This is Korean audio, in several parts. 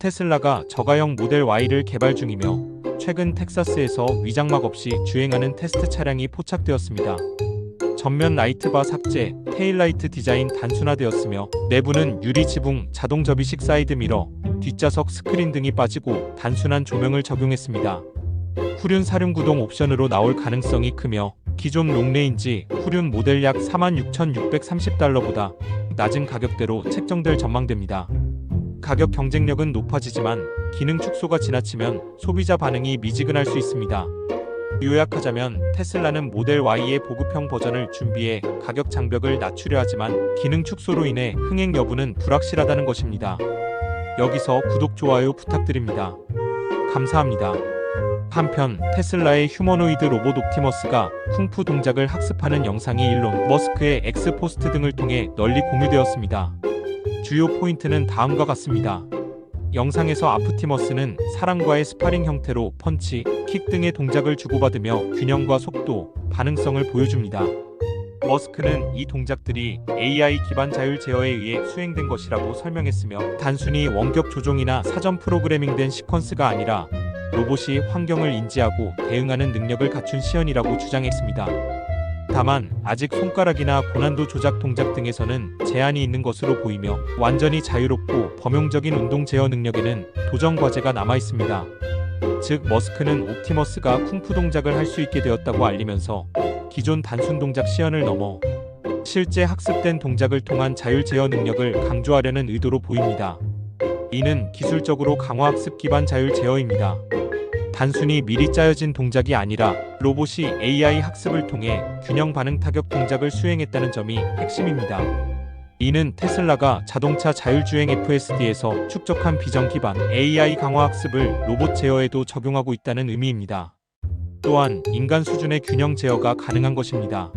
테슬라가 저가형 모델 Y를 개발 중이며 최근 텍사스에서 위장막 없이 주행하는 테스트 차량이 포착되었습니다. 전면 라이트바 삭제, 테일라이트 디자인 단순화되었으며 내부는 유리 지붕, 자동 접이식 사이드 미러, 뒷좌석 스크린 등이 빠지고 단순한 조명을 적용했습니다. 후륜 사륜 구동 옵션으로 나올 가능성이 크며 기존 롱레인지 후륜 모델 약 46,630달러보다 낮은 가격대로 책정될 전망됩니다. 가격 경쟁력은 높아지지만 기능 축소가 지나치면 소비자 반응이 미지근할 수 있습니다. 요약하자면 테슬라는 모델 Y의 보급형 버전을 준비해 가격 장벽을 낮추려 하지만 기능 축소로 인해 흥행 여부는 불확실하다는 것입니다. 여기서 구독, 좋아요 부탁드립니다. 감사합니다. 한편 테슬라의 휴머노이드 로봇 옵티머스가 쿵푸 동작을 학습하는 영상이 일론 머스크의 엑스포스트 등을 통해 널리 공유되었습니다. 주요 포인트는 다음과 같습니다. 영상에서 아프티머스는 사람과의 스파링 형태로 펀치, 킥 등의 동작을 주고받으며 균형과 속도, 반응성을 보여줍니다. 머스크는 이 동작들이 AI 기반 자율 제어에 의해 수행된 것이라고 설명했으며 단순히 원격 조종이나 사전 프로그래밍된 시퀀스가 아니라 로봇이 환경을 인지하고 대응하는 능력을 갖춘 시연이라고 주장했습니다. 다만 아직 손가락이나 고난도 조작 동작 등에서는 제한이 있는 것으로 보이며 완전히 자유롭고 범용적인 운동 제어 능력에는 도전 과제가 남아 있습니다. 즉 머스크는 옵티머스가 쿵푸 동작을 할 수 있게 되었다고 알리면서 기존 단순 동작 시연을 넘어 실제 학습된 동작을 통한 자율 제어 능력을 강조하려는 의도로 보입니다. 이는 기술적으로 강화학습 기반 자율 제어입니다. 단순히 미리 짜여진 동작이 아니라 로봇이 AI 학습을 통해 균형 반응 타격 동작을 수행했다는 점이 핵심입니다. 이는 테슬라가 자동차 자율주행 FSD에서 축적한 비전 기반 AI 강화 학습을 로봇 제어에도 적용하고 있다는 의미입니다. 또한 인간 수준의 균형 제어가 가능한 것입니다.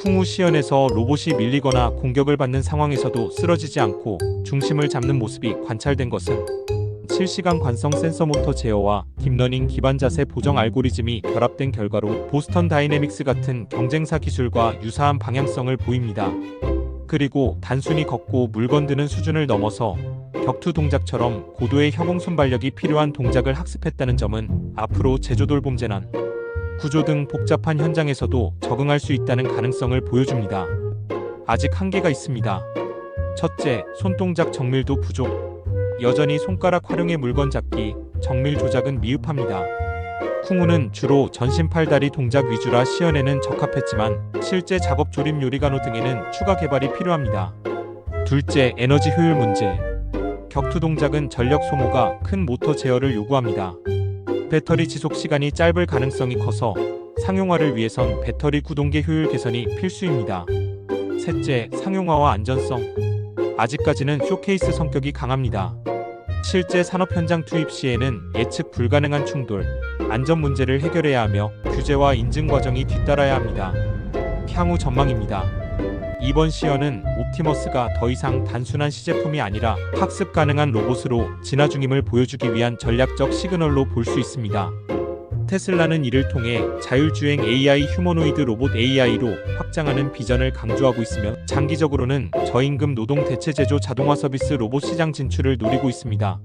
쿵우 시연에서 로봇이 밀리거나 공격을 받는 상황에서도 쓰러지지 않고 중심을 잡는 모습이 관찰된 것은 실시간 관성 센서 모터 제어와 딥러닝 기반 자세 보정 알고리즘이 결합된 결과로 보스턴 다이내믹스 같은 경쟁사 기술과 유사한 방향성을 보입니다. 그리고 단순히 걷고 물 건 드는 수준을 넘어서 격투 동작처럼 고도의 협응 순발력이 필요한 동작을 학습했다는 점은 앞으로 제조돌봄 재난, 구조 등 복잡한 현장에서도 적응할 수 있다는 가능성을 보여줍니다. 아직 한계가 있습니다. 첫째, 손동작 정밀도 부족. 여전히 손가락 활용의 물건 잡기, 정밀 조작은 미흡합니다. 쿵우는 주로 전신 팔다리 동작 위주라 시연에는 적합했지만 실제 작업 조립 요리가노 등에는 추가 개발이 필요합니다. 둘째, 에너지 효율 문제. 격투 동작은 전력 소모가 큰 모터 제어를 요구합니다. 배터리 지속 시간이 짧을 가능성이 커서 상용화를 위해선 배터리 구동계 효율 개선이 필수입니다. 셋째, 상용화와 안전성. 아직까지는 쇼케이스 성격이 강합니다. 실제 산업 현장 투입 시에는 예측 불가능한 충돌, 안전 문제를 해결해야 하며 규제와 인증 과정이 뒤따라야 합니다. 향후 전망입니다. 이번 시연은 옵티머스가 더 이상 단순한 시제품이 아니라 학습 가능한 로봇으로 진화 중임을 보여주기 위한 전략적 시그널로 볼 수 있습니다. 테슬라는 이를 통해 자율주행 AI 휴머노이드 로봇 AI로 확장하는 비전을 강조하고 있으며 장기적으로는 저임금 노동 대체 제조 자동화 서비스 로봇 시장 진출을 노리고 있습니다.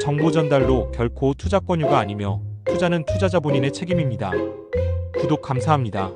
정보 전달로 결코 투자 권유가 아니며 투자는 투자자 본인의 책임입니다. 구독 감사합니다.